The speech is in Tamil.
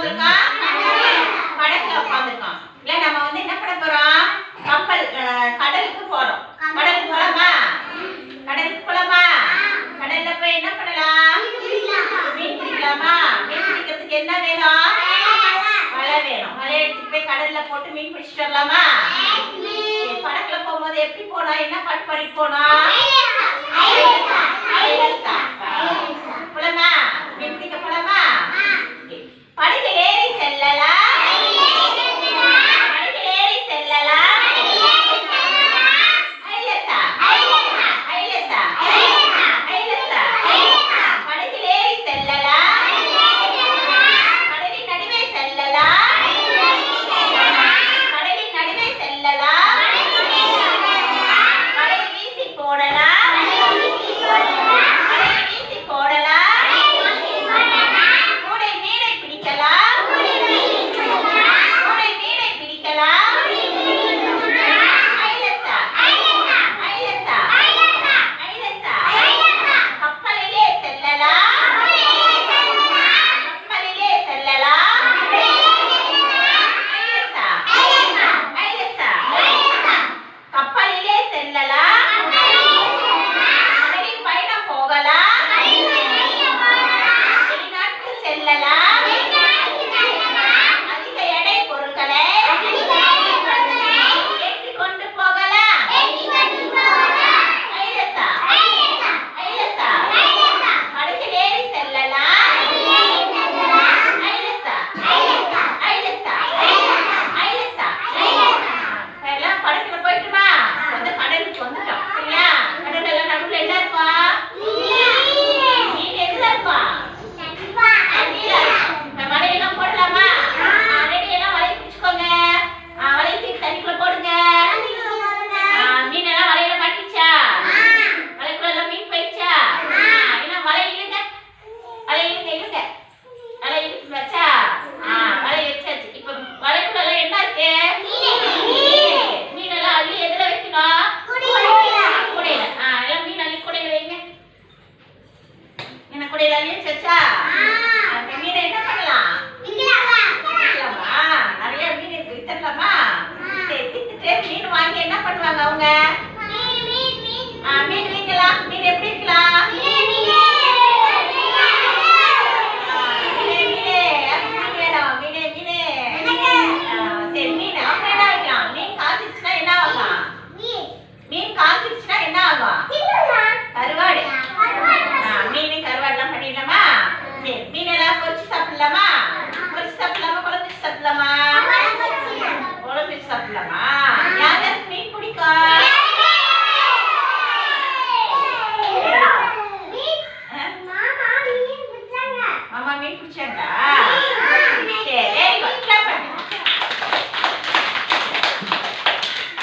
உட்காந்துருக்கான் கடல்ல உட்காந்துருக்கான் நம்ம வந்து என்ன பண்ண போறோம்? கப்பல் கடலுக்கு போறோம். கடலுக்கு போலாமா? கடலுக்கு போலாமா? கடல்ல போய் என்ன பண்ணலாம்? மீன் பிடிக்கலாமா? மீன் பிடிக்கிறதுக்கு என்ன வேணும்? வலை வேணும். வலை எடுத்துட்டு போய் கடல்ல போட்டு மீன் பிடிச்சிட்டு வரலாமா? படக்குல போகும்போது எப்படி போனோம் என்ன பட் பாடி போனோம் ojalá